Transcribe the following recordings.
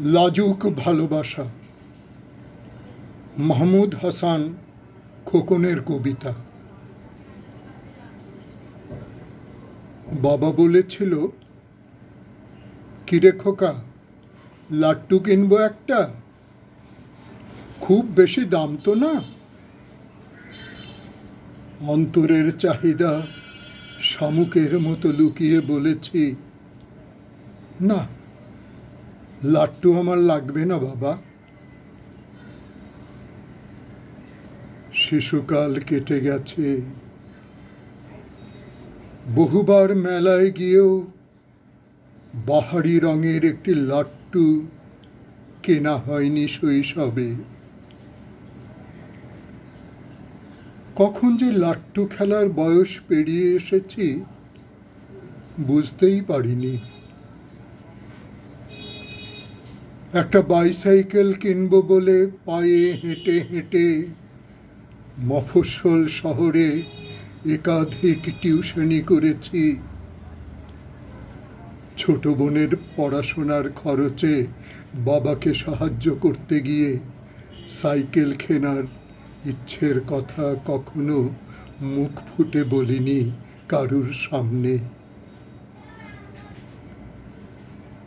লাজুক ভালোবাসা। মাহমুদ হাসান খোকনের কবিতা। বাবা বলেছিল, কিরে খোকা লাট্টু কিনবো একটা? খুব বেশি দাম তো না? অন্তরের চাহিদা শামুকের মতো লুকিয়ে বলেছি, না লাট্টু আমার লাগবে না, বাবা। শিশুকাল কেটে গেছে। বহুবার মেলায় গিয়েও বাহারি রঙের একটি লাট্টু কেনা হয়নি শৈশবে। কখন যে লাট্টু খেলার বয়স পেরিয়ে এসেছি, বুঝতেই পারিনি। একটা বাইসাইকেল কিনব বলে পায়ে হেঁটে হেঁটে মফস্বল শহরে একাধিক টিউশনি করেছি। ছোট বোনের পড়াশোনার খরচে বাবাকে সাহায্য করতে গিয়ে সাইকেল কেনার ইচ্ছের কথা কখনো মুখ ফুটে বলিনি কারুর সামনে।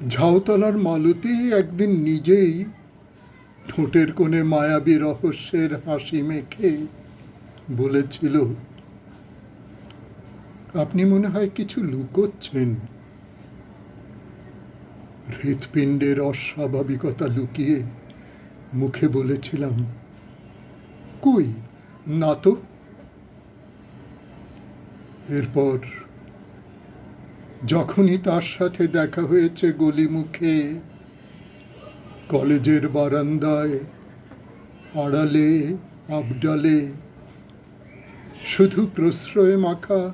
ঝাউতলার মালতী একদিন নিজেই ঠোঁটের কোণে মায়াবী রহস্যের হাসি মেখে বলেছিল, আপনি মনে হয় কিছু লুকোচ্ছেন। হৃৎপিণ্ডের অস্বাভাবিকতা লুকিয়ে মুখে বলেছিলাম, কই, না তো? এরপর যখনই তার সাথে দেখা হয়েছে গলি মুখে কলেজের বারান্দায়, আড়ালে, আবডালে, শুধু প্রশ্রয় মাখা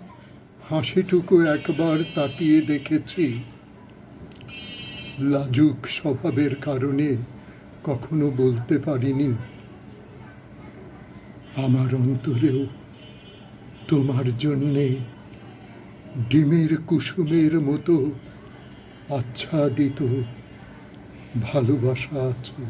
হাসিটুকু একবার তাকিয়ে দেখেছি। লাজুক স্বভাবের কারণে কখনো বলতে পারিনি। আমার অন্তরেও তোমার জন্যে ডিমের কুসুমের মতো আচ্ছাদিত ভালোবাসা আছে।